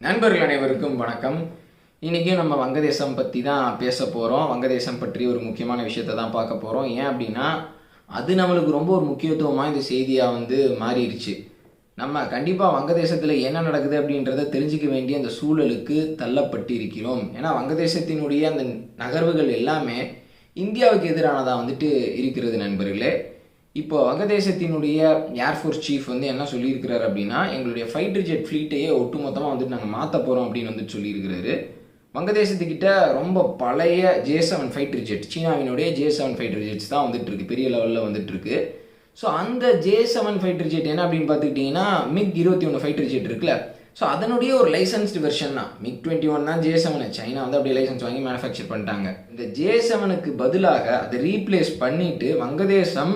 நண்பர்கள் அனைவருக்கும் வணக்கம். இன்றைக்கும் நம்ம வங்கதேசம் பற்றி தான் பேச போகிறோம் வங்கதேசம் பற்றி ஒரு முக்கியமான விஷயத்தை தான் பார்க்க போகிறோம் ஏன் அப்படின்னா அது நம்மளுக்கு ரொம்ப ஒரு முக்கியத்துவமாக இந்த செய்தியாக வந்து மாறிடுச்சு. நம்ம கண்டிப்பாக வங்கதேசத்தில் என்ன நடக்குது அப்படின்றத தெரிஞ்சுக்க வேண்டிய அந்த சூழலுக்கு தள்ளப்பட்டு இருக்கிறோம் ஏன்னா வங்கதேசத்தினுடைய அந்த நகர்வுகள் எல்லாமே இந்தியாவுக்கு எதிரானதாக வந்துட்டு இருக்கிறது நண்பர்களே. இப்போ வங்கதேசத்தினுடைய ஏர்ஃபோர்ஸ் சீஃப் வந்து என்ன சொல்லியிருக்கிறாரு அப்படின்னா எங்களுடைய ஃபைட்டர் ஜெட் ஃப்ளீட்டையே ஒட்டுமொத்தமாக வந்துட்டு நாங்கள் மாற்ற போகிறோம் அப்படின்னு வந்துட்டு சொல்லியிருக்கிறாரு. வங்கதேசத்துக்கிட்ட ரொம்ப பழைய ஜே செவன் ஃபைட்டர் ஜெட் சீனாவினுடைய ஜே செவன் ஃபைட்டர் ஜெட்ஸ் தான் வந்துட்டு இருக்கு பெரிய லெவலில் வந்துட்டு இருக்கு ஸோ அந்த ஜே செவன் ஃபைட்டர் ஜெட் என்ன அப்படின்னு பார்த்துக்கிட்டிங்கன்னா மிக் இருபத்தி ஒன்று ஃபைட்டர் ஜெட் இருக்குல்ல. ஸோ அதனுடைய ஒரு லைசன்ஸ்டு வெர்ஷன் தான். மிக் டுவெண்ட்டி ஒன் தான் ஜே செவன் சைனா வந்து அப்படியே லைசன்ஸ் வாங்கி மேனுஃபேக்சர் பண்ணிட்டாங்க. இந்த ஜே செவனுக்கு பதிலாக அதை ரீப்ளேஸ் பண்ணிட்டு வங்கதேசம்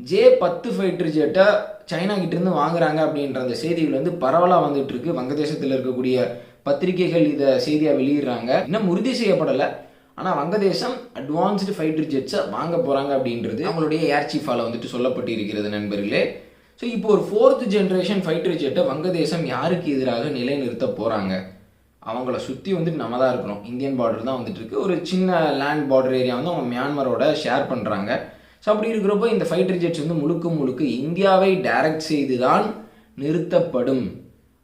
ஜே பத்து ஃபைட்டர் ஜெட்டை சைனா கிட்டேருந்து வாங்குறாங்க அப்படின்ற அந்த செய்திகள் வந்து பரவலாக வந்துட்டு இருக்கு வங்கதேசத்தில் இருக்கக்கூடிய பத்திரிகைகள் இதை செய்தியாக வெளியிடுறாங்க. இன்னும் உறுதி செய்யப்படலை. ஆனால் வங்கதேசம் அட்வான்ஸ்டு ஃபைட்டர் ஜெட்ஸை வாங்க போகிறாங்க அப்படின்றது அவங்களுடைய ஏர் சீஃபால் வந்துட்டு சொல்லப்பட்டு இருக்கிறது நண்பர்களே. ஸோ இப்போ ஒரு ஃபோர்த் ஜென்ரேஷன் ஃபைட்டர் ஜெட்டை வங்கதேசம் யாருக்கு எதிராக நிலைநிறுத்த போகிறாங்க அவங்கள சுற்றி வந்துட்டு நம்ம தான் இருக்கிறோம் இந்தியன் பார்டர் தான் வந்துட்டு இருக்கு ஒரு சின்ன லேண்ட் பார்டர் ஏரியா வந்து அவங்க மியான்மரோட ஷேர் பண்ணுறாங்க ஸோ அப்படி இருக்கிறப்போ இந்த ஃபைட்டர் ஜெட்ஸ் வந்து முழுக்க முழுக்க இந்தியாவை டைரக்ட் செய்து தான் நிறுத்தப்படும்.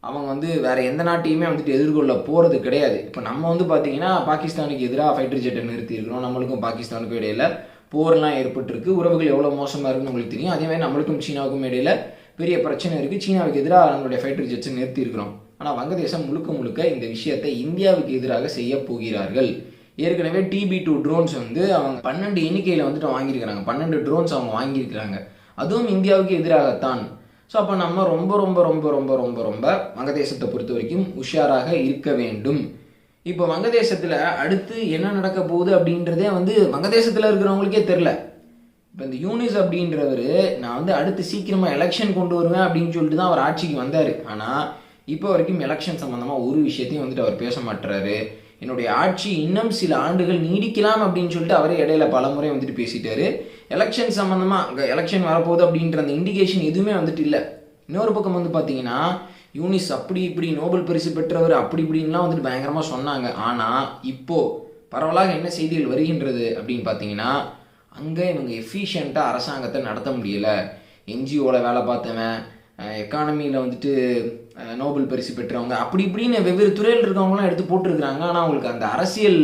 அவங்க வந்து வேறு எந்த நாட்டையுமே வந்துட்டு எதிர்கொள்ள போகிறது கிடையாது. இப்போ நம்ம வந்து பார்த்தீங்கன்னா பாகிஸ்தானுக்கு எதிராக ஃபைட்டர் ஜெட்டை நிறுத்தியிருக்கிறோம் நம்மளுக்கும் பாகிஸ்தானுக்கும் இடையில் போர்லாம் ஏற்பட்டிருக்கு. உறவுகள் எவ்வளோ மோசமாக இருக்குன்னு உங்களுக்கு தெரியும். அதே மாதிரி நம்மளுக்கும் சீனாவுக்கும் இடையில் பெரிய பிரச்சனை இருக்குது சீனாவுக்கு எதிராக நம்மளுடைய ஃபைட்டர் ஜெட்ஸை நிறுத்தியிருக்கிறோம் ஆனால் வங்கதேசம் முழுக்க முழுக்க இந்த விஷயத்தை இந்தியாவுக்கு எதிராக செய்ய போகிறார்கள். ஏற்கனவே டிபி டூ ட்ரோன்ஸ் வந்து அவங்க பன்னெண்டு எண்ணிக்கையில் வந்துட்டு வாங்கியிருக்கிறாங்க. பன்னெண்டு ட்ரோன்ஸ் அவங்க வாங்கியிருக்கிறாங்க. அதுவும் இந்தியாவுக்கு எதிராகத்தான். ஸோ அப்போ நம்ம ரொம்ப ரொம்ப ரொம்ப ரொம்ப ரொம்ப ரொம்ப வங்கதேசத்தை பொறுத்த வரைக்கும் உஷாராக இருக்க வேண்டும். இப்போ வங்கதேசத்தில் அடுத்து என்ன நடக்க போகுது அப்படின்றதே வந்து வங்கதேசத்தில் இருக்கிறவங்களுக்கே தெரில இப்போ இந்த யூனிஸ் அப்படின்றவர் நான் வந்து அடுத்து சீக்கிரமாக எலெக்ஷன் கொண்டு வருவேன் அப்படின்னு சொல்லிட்டு தான் அவர் ஆட்சிக்கு வந்தார். ஆனால் இப்போ வரைக்கும் எலெக்ஷன் சம்மந்தமாக ஒரு விஷயத்தையும் வந்துட்டு அவர் பேச மாட்டுறாரு என்னுடைய ஆட்சி இன்னும் சில ஆண்டுகள் நீடிக்கலாம் அப்படின்னு சொல்லிட்டு அவரே இடையில பல முறை வந்துட்டு பேசிட்டாரு. எலெக்ஷன் சம்மந்தமாக அங்கே எலெக்ஷன் வரப்போகுது அப்படின்ற அந்த இண்டிகேஷன் எதுவுமே வந்துட்டு இல்லை. இன்னொரு பக்கம் வந்து பார்த்தீங்கன்னா யூனிஸ் அப்படி இப்படி நோபல் பரிசு பெற்றவர் அப்படி இப்படின்லாம் வந்துட்டு பயங்கரமாக சொன்னாங்க. ஆனால் இப்போ பரவலாக என்ன செய்திகள் வருகின்றது அப்படின்னு பார்த்தீங்கன்னா அங்கே இவங்க எஃபிஷியண்ட்டாக அரசாங்கத்தை நடத்த முடியல. என்ஜிஓவில் வேலை பார்த்தவன் எக்கானமியில் வந்துட்டு நோபல் பரிசு பெற்றவங்க. அப்படி இப்படின்னு வெவ்வேறு துறையில் இருக்கவங்களாம் எடுத்து போட்டிருக்கிறாங்க. ஆனால் அவங்களுக்கு அந்த அரசியல்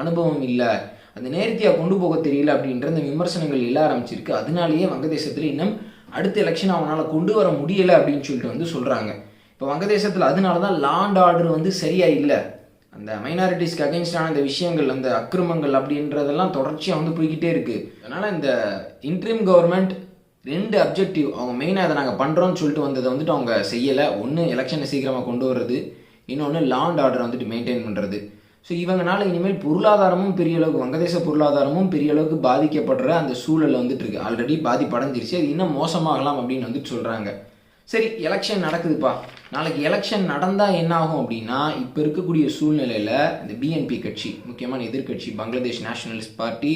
அனுபவம் இல்லை. அந்த நேர்த்தியாக கொண்டு போக தெரியல அப்படின்ற அந்த விமர்சனங்கள் எல்லாம் ஆரம்பிச்சிருக்கு. அதனாலேயே வங்கதேசத்தில் இன்னும் அடுத்த எலெக்ஷன் அவனால் கொண்டு வர முடியலை அப்படின்னு சொல்லிட்டு வந்து சொல்கிறாங்க இப்போ வங்கதேசத்தில் அதனால தான் லாண்ட் ஆர்டர் வந்து சரியாக இல்லை. அந்த மைனாரிட்டிஸ்க்கு அகேன்ஸ்டான இந்த விஷயங்கள் அந்த அக்கிரமங்கள் அப்படின்றதெல்லாம் தொடர்ச்சியாக வந்து போய்கிட்டே இருக்குது அதனால் இந்த இன்ட்ரீம் கவர்மெண்ட் ரெண்டு அப்ஜெக்டிவ் அவங்க மெயினாக அதை நாங்கள் பண்ணுறோம்னு சொல்லிட்டு வந்ததை வந்துட்டு அவங்க செய்யலை. ஒன்று எலெக்ஷனை சீக்கிரமாக கொண்டு வர்றது இன்னொன்று லாண்ட் ஆர்டரை வந்துட்டு மெயின்டைன் பண்ணுறது ஸோ இவங்கனால இனிமேல் பொருளாதாரமும் பெரிய அளவுக்கு வங்கதேச பொருளாதாரமும் பெரிய அளவுக்கு பாதிக்கப்படுற அந்த சூழல் வந்துட்டு இருக்கு ஆல்ரெடி பாதிப்படைஞ்சிருச்சு. அது இன்னும் மோசமாகலாம் அப்படின்னு வந்துட்டு சொல்கிறாங்க சரி எலெக்ஷன் நடக்குதுப்பா. நாளைக்கு எலெக்ஷன் நடந்தால் என்ன ஆகும் அப்படின்னா இப்போ இருக்கக்கூடிய சூழ்நிலையில் இந்த பிஎன்பி கட்சி முக்கியமான எதிர்க்கட்சி பங்களாதேஷ் நேஷனலிஸ்ட் பார்ட்டி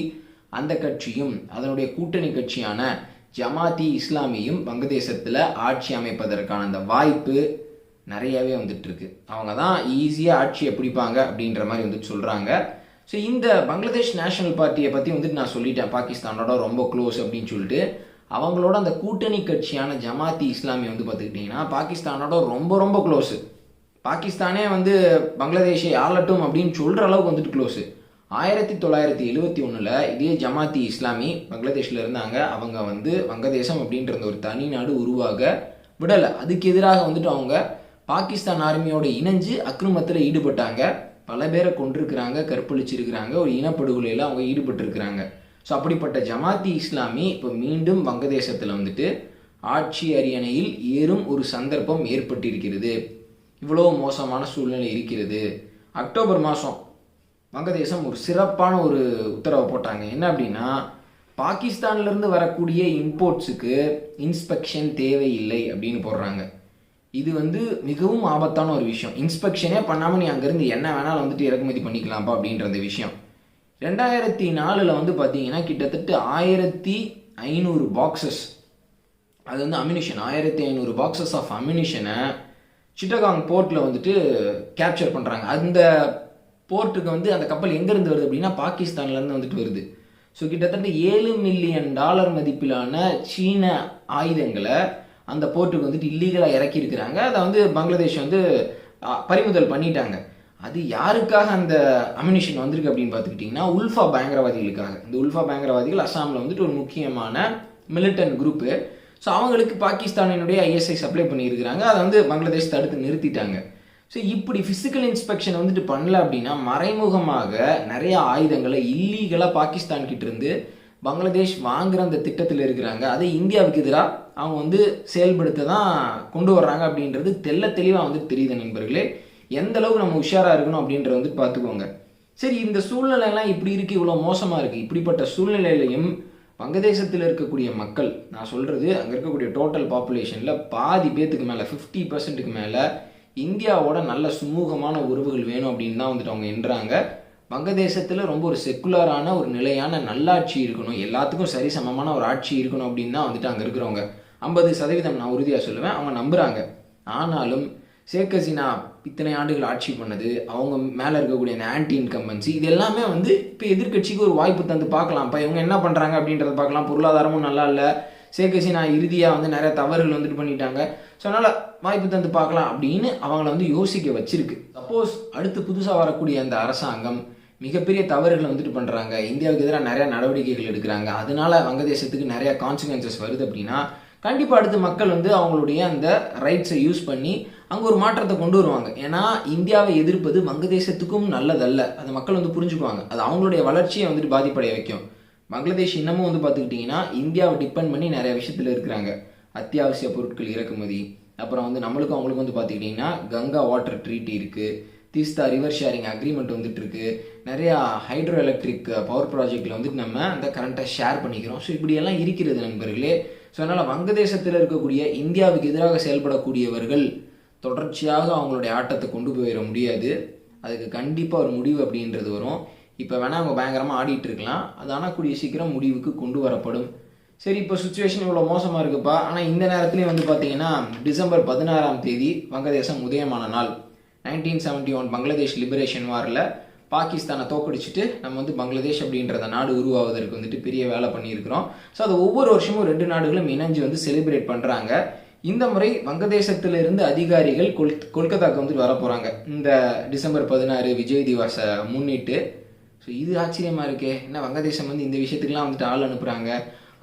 அந்த கட்சியும் அதனுடைய கூட்டணி கட்சியான ஜமாத்தி இஸ்லாமியும் வங்கதேசத்தில் ஆட்சி அமைப்பதற்கான அந்த வாய்ப்பு நிறையவே வந்துட்டுருக்கு. அவங்க தான் ஈஸியாக ஆட்சியை பிடிப்பாங்க அப்படின்ற மாதிரி வந்துட்டு சொல்கிறாங்க ஸோ இந்த பங்களாதேஷ் நேஷனல் பார்ட்டியை பற்றி வந்துட்டு நான் சொல்லிட்டேன். பாகிஸ்தானோட ரொம்ப க்ளோஸ் அப்படின்னு சொல்லிட்டு. அவங்களோட அந்த கூட்டணி கட்சியான ஜமாத்தி இஸ்லாமி வந்து பார்த்துக்கிட்டிங்கன்னா பாகிஸ்தானோட ரொம்ப ரொம்ப க்ளோஸு பாகிஸ்தானே வந்து பங்களாதேஷை ஆளட்டும் அப்படின்னு சொல்கிற அளவுக்கு வந்துட்டு க்ளோஸு ஆயிரத்தி தொள்ளாயிரத்தி எழுவத்தி ஒன்றில் இதே ஜமாத்தி இஸ்லாமி பங்களாதேஷில் இருந்தாங்க. அவங்க வந்து வங்கதேசம் அப்படின்ற அந்த ஒரு தனி நாடு உருவாக விடலை. அதுக்கு எதிராக வந்துட்டு அவங்க பாகிஸ்தான் ஆர்மியோட இணைஞ்சு அக்ரமத்தில் ஈடுபட்டாங்க. பல பேரை கொண்டிருக்கிறாங்க கற்பழிச்சிருக்கிறாங்க ஒரு இனப்படுகொலையில் அவங்க ஈடுபட்டிருக்கிறாங்க. ஸோ அப்படிப்பட்ட ஜமாத்தி இஸ்லாமி இப்போ மீண்டும் வங்கதேசத்தில் வந்துட்டு ஆட்சி அரியணையில் ஏறும் ஒரு சந்தர்ப்பம் ஏற்பட்டிருக்கிறது. இவ்வளோ மோசமான சூழ்நிலை இருக்கிறது. அக்டோபர் மாதம் வங்கதேசம் ஒரு சிறப்பான ஒரு உத்தரவை போட்டாங்க. என்ன அப்படின்னா பாகிஸ்தான்லேருந்து வரக்கூடிய இம்போர்ட்ஸுக்கு இன்ஸ்பெக்ஷன் தேவையில்லை அப்படின்னு போடுறாங்க. இது வந்து மிகவும் ஆபத்தான ஒரு விஷயம். இன்ஸ்பெக்ஷனே பண்ணாமல் நீ அங்கேருந்து என்ன வேணாலும் வந்துட்டு இறக்குமதி பண்ணிக்கலாம்ப்பா அப்படின்ற அந்த விஷயம். ரெண்டாயிரத்தி நாலில் வந்து பார்த்தீங்கன்னா கிட்டத்தட்ட ஆயிரத்தி ஐநூறு பாக்ஸஸ் அது வந்து அம்யூனிஷன் ஆயிரத்தி ஐநூறு பாக்ஸஸ் ஆஃப் அம்யூனிஷனை சிட்டகாங் போர்ட்டில் வந்துட்டு கேப்சர் பண்ணுறாங்க அந்த போர்ட்டுக்கு வந்து அந்த கப்பல் எங்கேருந்து வருது அப்படின்னா பாகிஸ்தான்லேருந்து வந்துட்டு வருது. ஸோ கிட்டத்தட்ட ஏழு மில்லியன் டாலர் மதிப்பிலான சீன ஆயுதங்களை அந்த போர்ட்டுக்கு வந்துட்டு இல்லீகலாக இறக்கியிருக்கிறாங்க. அதை வந்து பங்களாதேஷ் வந்து பறிமுதல் பண்ணிட்டாங்க. அது யாருக்காக அந்த அமினிஷன் வந்திருக்கு அப்படின்னு பார்த்துக்கிட்டிங்கன்னா உல்ஃபா பயங்கரவாதிகளுக்காக. இந்த உல்ஃபா பயங்கரவாதிகள் அஸ்ஸாமில் வந்துட்டு ஒரு முக்கியமான மிலிட்டன் குரூப்பு ஸோ அவங்களுக்கு பாகிஸ்தானினுடைய ஐஎஸ்ஐ சப்ளை பண்ணியிருக்கிறாங்க. அதை வந்து பங்களாதேஷ் தடுத்து நிறுத்திட்டாங்க. ஸோ இப்படி ஃபிசிக்கல் இன்ஸ்பெக்ஷன் வந்துட்டு பண்ணல அப்படின்னா மறைமுகமாக நிறைய ஆயுதங்களை இல்லீகலாக பாகிஸ்தான் கிட்ட இருந்து பங்களாதேஷ் வாங்குற அந்த திட்டத்தில் இருக்கிறாங்க. அதை இந்தியாவுக்கு எதிராக அவங்க வந்து செயல்படுத்த தான் கொண்டு வர்றாங்க அப்படின்றது தெல்ல தெளிவாக வந்து தெரியுது நண்பர்களே. எந்த அளவுக்கு நம்ம உஷாராக இருக்கணும் அப்படின்றத வந்து பார்த்துக்கோங்க. சரி இந்த சூழ்நிலையெல்லாம் இப்படி இருக்குது இவ்வளோ மோசமாக இருக்குது இப்படிப்பட்ட சூழ்நிலையிலையும் வங்கதேசத்தில் இருக்கக்கூடிய மக்கள் நான் சொல்கிறது அங்கே இருக்கக்கூடிய டோட்டல் பாப்புலேஷனில் பாதி பேத்துக்கு மேலே ஃபிஃப்டி பர்சன்ட்டுக்கு மேலே இந்தியாவோட நல்ல சுமூகமான உறவுகள் வேணும் அப்படின்னு தான் வந்துட்டு அவங்க எண்ணுறாங்க வங்கதேசத்தில் ரொம்ப ஒரு செக்குலரான ஒரு நிலையான நல்லாட்சி இருக்கணும். எல்லாத்துக்கும் சரிசமமான ஒரு ஆட்சி இருக்கணும் அப்படின்னு தான் வந்துட்டு அங்கே இருக்கிறவங்க. ஐம்பது சதவீதம் நான் உறுதியாக சொல்லுவேன். அவங்க நம்புகிறாங்க ஆனாலும் ஷேக் ஹசீனா இத்தனை ஆண்டுகள் ஆட்சி பண்ணது அவங்க மேலே இருக்கக்கூடிய ஆன்டி இன்கம்பன்சி இது எல்லாமே வந்து இப்போ எதிர்க்கட்சிக்கு ஒரு வாய்ப்பு தந்து பார்க்கலாம். இப்போ இவங்க என்ன பண்ணுறாங்க அப்படின்றத பார்க்கலாம். பொருளாதாரமும் நல்லா இல்லை. ஷேக் ஹசீனா இறுதியாக வந்து நிறைய தவறுகள் வந்துட்டு பண்ணிட்டாங்க. ஸோ அதனால் வாய்ப்பு தந்து பார்க்கலாம் அப்படின்னு அவங்கள வந்து யோசிக்க வச்சிருக்கு. சப்போஸ் அடுத்து புதுசாக வரக்கூடிய அந்த அரசாங்கம் மிகப்பெரிய தவறுகளை வந்துட்டு பண்ணுறாங்க இந்தியாவுக்கு எதிராக நிறையா நடவடிக்கைகள் எடுக்கிறாங்க. அதனால வங்கதேசத்துக்கு நிறையா கான்சிக்வன்சஸ் வருது அப்படின்னா கண்டிப்பாக அடுத்து மக்கள் வந்து அவங்களுடைய அந்த ரைட்ஸை யூஸ் பண்ணி அங்கே ஒரு மாற்றத்தை கொண்டு வருவாங்க. ஏன்னா இந்தியாவை எதிர்ப்பது வங்கதேசத்துக்கும் நல்லதல்ல. அதை மக்கள் வந்து புரிஞ்சுக்குவாங்க. அது அவங்களுடைய வளர்ச்சியை வந்துட்டு பாதிப்படைய வைக்கும். பங்களாதேஷ் இன்னமும் வந்து பார்த்துக்கிட்டிங்கன்னா இந்தியாவை டிபெண்ட் பண்ணி நிறைய விஷயத்தில் இருக்கிறாங்க. அத்தியாவசிய பொருட்கள் இறக்குமதி அப்புறம் வந்து நம்மளுக்கும் அவங்களுக்கும் வந்து பார்த்துக்கிட்டிங்கன்னா கங்கா வாட்டர் ட்ரீட்டி இருக்குது தீஸ்தா ரிவர் ஷேரிங் அக்ரிமெண்ட் வந்துட்டு இருக்கு நிறையா ஹைட்ரோ எலக்ட்ரிக் பவர் ப்ராஜெக்டில் வந்துட்டு நம்ம அந்த கரண்ட்டை ஷேர் பண்ணிக்கிறோம். ஸோ இப்படியெல்லாம் இருக்கிறது நண்பர்களே. ஸோ அதனால் வங்கதேசத்தில் இருக்கக்கூடிய இந்தியாவுக்கு எதிராக செயல்படக்கூடியவர்கள் தொடர்ச்சியாக அவங்களுடைய ஆட்டத்தை கொண்டு போயிட முடியாது. அதுக்கு கண்டிப்பாக ஒரு முடிவு அப்படின்றது வரும். இப்போ வேணால் அவங்க பயங்கரமாக ஆடிட்டு இருக்கலாம். அது ஆனால் கூடிய சீக்கிரம் முடிவுக்கு கொண்டு வரப்படும். சரி இப்போ சுச்சுவேஷன் இவ்வளோ மோசமாக இருக்குப்பா. ஆனால் இந்த நேரத்துலேயும் வந்து பார்த்தீங்கன்னா டிசம்பர் பதினாறாம் தேதி வங்கதேசம் உதயமான நாள். Nineteen seventy one Bangladesh liberation வாரில் பாகிஸ்தானை தோக்கடிச்சிட்டு நம்ம வந்து பங்களாதேஷ் அப்படின்றத நாடு உருவாவதற்கு வந்துட்டு பெரிய வேலை பண்ணியிருக்கிறோம். ஸோ அது ஒவ்வொரு வருஷமும் ரெண்டு நாடுகளும் இணைஞ்சு வந்து செலிப்ரேட் பண்ணுறாங்க இந்த முறை வங்கதேசத்திலிருந்து அதிகாரிகள் கொல் கொல்கத்தாக்கு வந்துட்டு வர போகிறாங்க இந்த டிசம்பர் பதினாறு விஜய் திவாஸை முன்னிட்டு. ஸோ இது ஆச்சரியமாக இருக்கே. என்ன வங்கதேசம் வந்து இந்த விஷயத்துக்குலாம் வந்துட்டு ஆள் அனுப்புகிறாங்க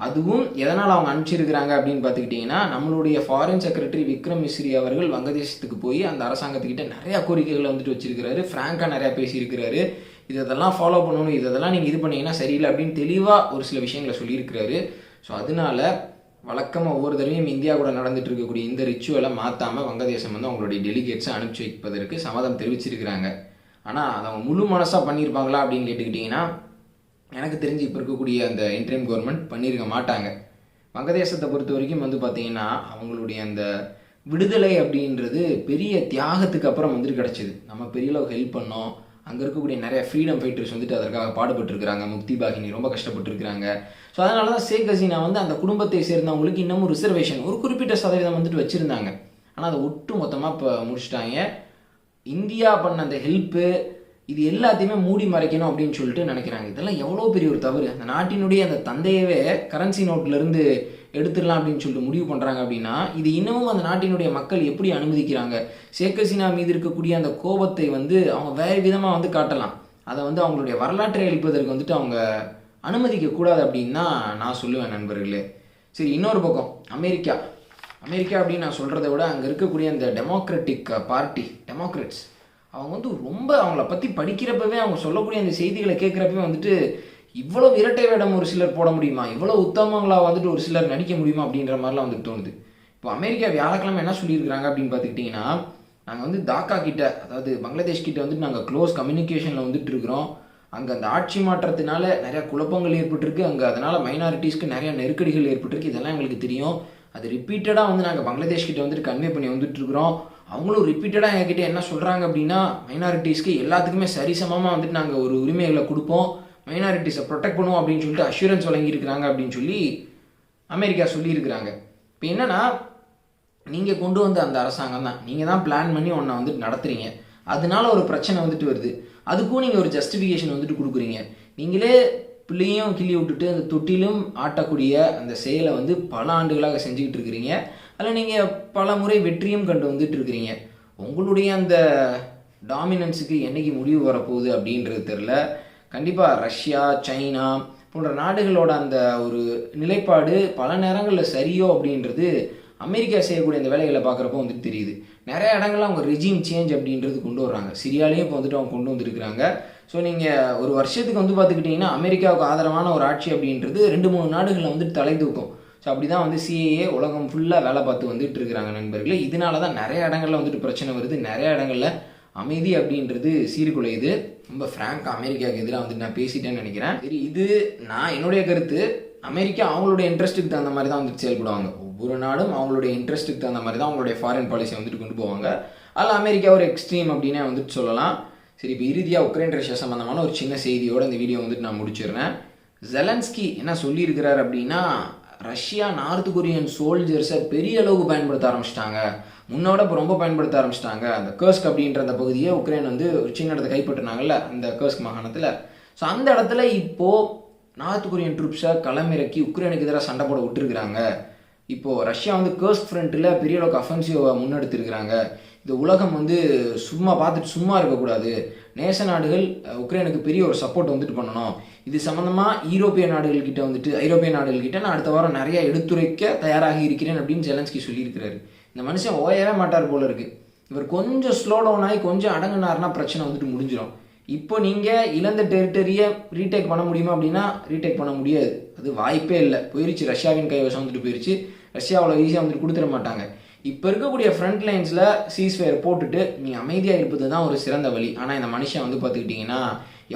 அதுவும் எதனால் அவங்க அனுப்பிச்சிருக்கிறாங்க அப்படின்னு பார்த்துக்கிட்டிங்கன்னா நம்மளுடைய ஃபாரின் செக்ரட்டரி விக்ரம் மிஸ்ரி அவர்கள் வங்கதேசத்துக்கு போய் அந்த அரசாங்கத்துக்கிட்ட நிறையா கோரிக்கைகளை வந்துட்டு வச்சிருக்கிறாரு. ஃப்ராங்காக நிறையா பேசியிருக்கிறாரு. இது இதெல்லாம் ஃபாலோ பண்ணணும். இதெல்லாம் நீங்கள் இது பண்ணீங்கன்னா சரியில்லை அப்படின்னு தெளிவாக ஒரு சில விஷயங்களை சொல்லியிருக்கிறாரு. ஸோ அதனால வழக்கமாக ஒவ்வொரு தடவையும் இந்தியா கூட நடந்துட்டு இருக்கக்கூடிய இந்த ரிச்சுவலை மாற்றாமல் வங்கதேசம் வந்து அவங்களுடைய டெலிகேட்ஸை அனுப்பிச்சு வைப்பதற்கு சம்மதம் தெரிவிச்சிருக்கிறாங்க. ஆனால் அதை அவங்க முழு மனசாக பண்ணியிருப்பாங்களா அப்படின்னு கேட்டுக்கிட்டிங்கன்னா எனக்கு தெரிஞ்சு இப்போ இருக்கக்கூடிய அந்த இன்ட்ரீம் கவர்மெண்ட் பண்ணியிருக்க மாட்டாங்க. வங்கதேசத்தை பொறுத்த வரைக்கும் வந்து பார்த்தீங்கன்னா அவங்களுடைய அந்த விடுதலை அப்படின்றது பெரிய தியாகத்துக்கு அப்புறம் வந்துட்டு கிடச்சிது. நம்ம பெரிய அளவு ஹெல்ப் பண்ணோம். அங்கே இருக்கக்கூடிய நிறைய ஃப்ரீடம் ஃபைட்டர்ஸ் வந்துட்டு அதற்காக பாடுபட்டிருக்கிறாங்க. முக்தி பாகினி ரொம்ப கஷ்டப்பட்டுருக்கிறாங்க. ஸோ அதனால தான் ஷேக் ஹசீனா வந்து அந்த குடும்பத்தை சேர்ந்தவங்களுக்கு இன்னமும் ரிசர்வேஷன் ஒரு குறிப்பிட்ட சதவீதம் வந்துட்டு வச்சுருந்தாங்க. ஆனால் அதை ஒட்டு மொத்தமாக இப்போ முடிச்சிட்டாங்க. இந்தியா பண்ண அந்த ஹெல்ப்பு இது எல்லாத்தையுமே மூடி மறைக்கணும் அப்படின்னு சொல்லிட்டு நினைக்கிறாங்க. இதெல்லாம் எவ்வளோ பெரிய ஒரு தவறு. அந்த நாட்டினுடைய அந்த தந்தையவே கரன்சி நோட்லேருந்து எடுத்துடலாம் அப்படின்னு சொல்லிட்டு முடிவு பண்ணுறாங்க அப்படின்னா இது இன்னமும் அந்த நாட்டினுடைய மக்கள் எப்படி அனுமதிக்கிறாங்க? ஷேக் ஹசீனா மீது இருக்கக்கூடிய அந்த கோபத்தை வந்து அவங்க வேறு விதமாக வந்து காட்டலாம். அதை வந்து அவங்களுடைய வரலாற்றை அளிப்பதற்கு வந்துட்டு அவங்க அனுமதிக்க கூடாது அப்படின்னு தான் நான் சொல்லுவேன் நண்பர்களே. சரி இன்னொரு பக்கம் அமெரிக்கா. அமெரிக்கா அப்படின்னு நான் சொல்கிறத விட அங்கே இருக்கக்கூடிய அந்த டெமோக்ராட்டிக் பார்ட்டி டெமோக்ரட்ஸ் அவங்க வந்து ரொம்ப அவங்கள பற்றி படிக்கிறப்பவே அவங்க சொல்லக்கூடிய அந்த செய்திகளை கேட்குறப்பவே வந்துட்டு இவ்வளோ இரட்டை வேடம் ஒரு சிலர் போட முடியுமா? இவ்வளோ உத்தமங்களாக வந்துட்டு ஒரு சிலர் நடிக்க முடியுமா? அப்படின்ற மாதிரிலாம் வந்து தோணுது. இப்போ அமெரிக்கா வியாழக்கிழமை என்ன சொல்லியிருக்கிறாங்க அப்படின்னு பார்த்துக்கிட்டிங்கன்னா நாங்கள் வந்து தாக்கா கிட்ட அதாவது பங்களாதேஷ் கிட்ட வந்துட்டு நாங்கள் க்ளோஸ் கம்யூனிகேஷனில் வந்துட்டு இருக்கிறோம். அங்கே அந்த ஆட்சி மாற்றத்தினால நிறையா குழப்பங்கள் ஏற்பட்டிருக்கு. அங்கே அதனால் மைனாரிட்டிஸ்க்கு நிறையா நெருக்கடிகள் ஏற்பட்டிருக்கு. இதெல்லாம் எங்களுக்கு தெரியும். அது ரிப்பீட்டடாக வந்து நாங்கள் பங்களாதேஷ் கிட்ட வந்துட்டு கன்வே பண்ணி வந்துட்டுருக்குறோம் அவங்களும் ரிப்பீட்டடாக எங்ககிட்ட என்ன சொல்கிறாங்க அப்படின்னா மைனாரிட்டிஸ்க்கு எல்லாத்துக்குமே சரிசமமாக வந்துட்டு நாங்கள் ஒரு உரிமைகளை கொடுப்போம். மைனாரிட்டிஸை ப்ரொடெக்ட் பண்ணுவோம் அப்படின்னு சொல்லிட்டு அஷூரன்ஸ் வழங்கியிருக்கிறாங்க அப்படின்னு சொல்லி அமெரிக்கா சொல்லியிருக்கிறாங்க. இப்போ என்னன்னா நீங்கள் கொண்டு வந்த அந்த அரசாங்கம் தான். நீங்கள் தான் பிளான் பண்ணி ஒன்றை வந்துட்டு நடத்துகிறீங்க அதனால ஒரு பிரச்சனை வந்துட்டு வருது. அதுக்கும் நீங்கள் ஒரு ஜஸ்டிஃபிகேஷன் வந்துட்டு கொடுக்குறீங்க. நீங்களே பிள்ளையும் கிள்ளி விட்டுட்டு அந்த தொட்டிலும் ஆட்டக்கூடிய அந்த செயலை வந்து பல ஆண்டுகளாக செஞ்சுக்கிட்டு இருக்கிறீங்க. அதில் நீங்கள் பல முறை வெற்றியும் கண்டு வந்துட்டு இருக்கிறீங்க உங்களுடைய அந்த டாமினன்ஸுக்கு என்னைக்கு முடிவு வரப்போகுது அப்படின்றது தெரில கண்டிப்பாக ரஷ்யா சைனா போன்ற நாடுகளோட அந்த ஒரு நிலைப்பாடு பல நேரங்களில் சரியோ அப்படின்றது அமெரிக்கா செய்யக்கூடிய இந்த வேலைகளை பார்க்குறப்போ வந்துட்டு தெரியுது. நிறைய இடங்கள்ல அவங்க ரிஜிம் சேஞ்ச் அப்படின்றது கொண்டு வர்றாங்க. சிரியாலையும் இப்போ வந்துட்டு அவங்க கொண்டு வந்துருக்குறாங்க. ஸோ நீங்கள் ஒரு வருஷத்துக்கு வந்து பார்த்துக்கிட்டிங்கன்னா அமெரிக்காவுக்கு ஆதரவான ஒரு ஆட்சி அப்படின்றது ரெண்டு மூணு நாடுகளில் வந்துட்டு தலை தூக்கும் ஸோ அப்படி தான் வந்து சிஏஏ உலகம் ஃபுல்லாக வேலை பார்த்து வந்துட்டு இருக்கிறாங்க நண்பர்களே. இதனால தான் நிறைய இடங்களில் வந்துட்டு பிரச்சனை வருது. நிறைய இடங்களில் அமைதி அப்படின்றது சீர்குலையுது ரொம்ப ஃப்ராங்க் அமெரிக்காவுக்கு எதிராக வந்துட்டு நான் பேசிட்டேன்னு நினைக்கிறேன். சரி இது நான் என்னுடைய கருத்து. அமெரிக்கா அவங்களுடைய இன்ட்ரெஸ்ட்டுக்கு தகுந்த மாதிரி தான் வந்துட்டு செயல்படுவாங்க. ஒவ்வொரு நாடும் அவங்களுடைய இன்ட்ரெஸ்ட்டுக்கு தகுந்த மாதிரி தான் அவங்களுடைய ஃபாரின் பாலிசி வந்துட்டு கொண்டு போவாங்க. அதில் அமெரிக்கா ஒரு எக்ஸ்ட்ரீம் அப்படின்னே வந்துட்டு சொல்லலாம். சரி இப்போ இறுதியாக உக்ரைன் ரஷ்யா சம்மந்தமான ஒரு சின்ன செய்தியோடு இந்த வீடியோ வந்துட்டு நான் முடிச்சிடுறேன். ஜெலன்ஸ்கி என்ன சொல்லியிருக்கிறார் அப்படின்னா ரஷ்யா நார்த் கொரியன் சோல்ஜர்ஸை பெரிய அளவுக்கு பயன்படுத்த ஆரம்பிச்சிட்டாங்க. முன்னோட இப்போ ரொம்ப பயன்படுத்த ஆரம்பிச்சிட்டாங்க. அந்த கர்ஸ்க் அப்படின்ற அந்த பகுதியை உக்ரைன் வந்து ஒரு சின்ன கைப்பற்றினாங்கல்ல அந்த கர்ஸ்க் மாகாணத்தில். ஸோ அந்த இடத்துல இப்போது நார்த் கொரியன் ட்ரூப்ஸை களமிறக்கி உக்ரைனுக்கு எதிராக சண்டை போட விட்டுருக்குறாங்க. இப்போது ரஷ்யா வந்து கர்ஸ்க் ஃப்ரண்ட்டில் பெரிய அளவுக்கு அஃபென்சிவை முன்னெடுத்திருக்கிறாங்க. இந்த உலகம் வந்து சும்மா பார்த்துட்டு சும்மா இருக்கக்கூடாது. நேச நாடுகள் உக்ரைனுக்கு பெரிய ஒரு சப்போர்ட் வந்துட்டு பண்ணணும். இது சம்மந்தமாக ஈரோப்பிய நாடுகள்கிட்ட வந்துட்டு ஐரோப்பிய நாடுகள்கிட்ட நான் அடுத்த வாரம் நிறைய எடுத்துரைக்க தயாராக இருக்கிறேன் அப்படின்னு ஜெலன்ஸ்கி சொல்லியிருக்கிறாரு. இந்த மனுஷன் ஓயவே மாட்டார் போல இருக்கு. இவர் கொஞ்சம் ஸ்லோ டவுன் ஆகி கொஞ்சம் அடங்குனார்னா பிரச்சனை வந்துட்டு முடிஞ்சிடும் இப்போ நீங்கள் இழந்த டெரிட்டரியை ரீடேக் பண்ண முடியுமா அப்படின்னா ரீடேக் பண்ண முடியாது. அது வாய்ப்பே இல்லை. போயிருச்சு ரஷ்யாவின் கைவசம் வந்துட்டு போயிருச்சு. ரஷ்யா அவ்வளோ ஈஸியாக வந்துட்டு கொடுத்துட மாட்டாங்க. இப்போ இருக்கக்கூடிய ஃப்ரண்ட் லைன்ஸில் சீஸ்ஃபயர் போட்டுட்டு நீங்கள் அமைதியாக இருப்பது தான் ஒரு சிறந்த வழி. ஆனால் இந்த மனுஷன் வந்து பார்த்துக்கிட்டிங்கன்னா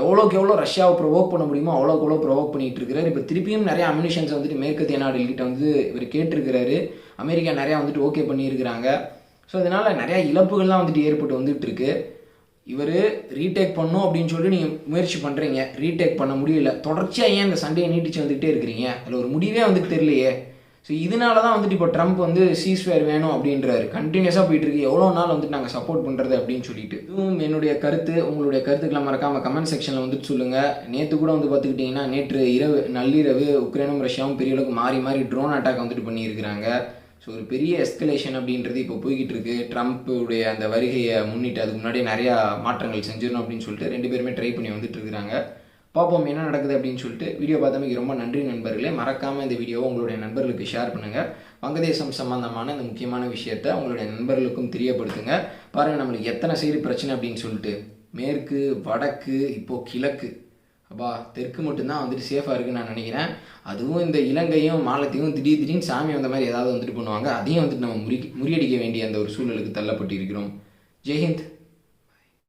எவ்வளோக்கு எவ்வளோ ரஷ்யாவை ப்ரொவோக் பண்ண முடியுமோ அவ்வளோக்கு எவ்வளோ ப்ரொவோக் பண்ணிகிட்டு இருக்கிறாரு. இப்போ திருப்பியும் நிறைய அம்யூனிஷன்ஸ் வந்துட்டு மேற்கத்திய நாடுகிட்ட வந்து இவர் கேட்டிருக்கிறாரு. அமெரிக்கா நிறையா வந்துட்டு ஓகே பண்ணியிருக்கிறாங்க. ஸோ இதனால் நிறையா இழப்புகள்லாம் வந்துட்டு ஏற்பட்டு வந்துட்டு இருக்கு இவர் ரீடேக் பண்ணும் அப்படின்னு சொல்லி நீங்கள் முயற்சி பண்ணுறீங்க ரீடேக் பண்ண முடியல. தொடர்ச்சியாக ஏன் இந்த சண்டையை நீட்டிச்சு வந்துகிட்டே இருக்கிறீங்க? அதில் ஒரு முடிவே வந்துட்டு தெரியலையே. ஸோ இதனால தான் வந்துட்டு இப்போ ட்ரம்ப் வந்து சீஸ்வேர் வேணும் அப்படின்றாரு. கண்டினியூஸாக போயிட்டு இருக்கு எவ்வளோ நாள் வந்துட்டு நாங்கள் சப்போர்ட் பண்ணுறது அப்படின்னு சொல்லிட்டு. இதுவும் என்னுடைய கருத்து. உங்களுடைய கருத்துக்களை மறக்காமல் கமெண்ட் செக்ஷனில் வந்துட்டு சொல்லுங்கள் நேற்று கூட வந்து பார்த்துக்கிட்டிங்கன்னா நேற்று இரவு நள்ளிரவு உக்ரைனும் ரஷ்யாவும் பெரிய அளவுக்கு மாறி மாறி ட்ரோன் அட்டாக் வந்துட்டு பண்ணியிருக்கிறாங்க. ஸோ ஒரு பெரிய எஸ்கலேஷன் அப்படின்றது இப்போ போய்கிட்டு இருக்கு ட்ரம்ப்புடைய அந்த வருகையை முன்னிட்டு அதுக்கு முன்னாடியே நிறையா மாற்றங்கள் செஞ்சிடணும் அப்படின்னு சொல்லிட்டு ரெண்டு பேருமே ட்ரை பண்ணி வந்துட்டு இருக்கிறாங்க. பார்ப்போம் என்ன நடக்குது அப்படின்னு சொல்லிட்டு வீடியோ பார்த்தமைக்கு ரொம்ப நன்றி நண்பர்களே. மறக்காமல் இந்த வீடியோவை உங்களுடைய நண்பர்களுக்கு ஷேர் பண்ணுங்கள் வங்கதேசம் சம்பந்தமான இந்த முக்கியமான விஷயத்தை உங்களுடைய நண்பர்களுக்கும் தெரியப்படுத்துங்க. பாருங்கள் நம்மளுக்கு எத்தனை சைடு பிரச்சனை அப்படின்னு சொல்லிட்டு. மேற்கு வடக்கு இப்போது கிழக்கு. அப்பா தெற்கு மட்டும்தான் வந்துட்டு சேஃபாக இருக்குன்னு நான் நினைக்கிறேன். அதுவும் இந்த இலங்கையும் மாலத்தையும் திடீர் திடீர்னு சாமி வந்த மாதிரி ஏதாவது வந்துட்டு பண்ணுவாங்க. அதையும் வந்துட்டு நம்ம முறி முறியடிக்க வேண்டிய அந்த ஒரு சூழலுக்கு தள்ளப்பட்டு இருக்கிறோம் ஜெய்ஹிந்த்.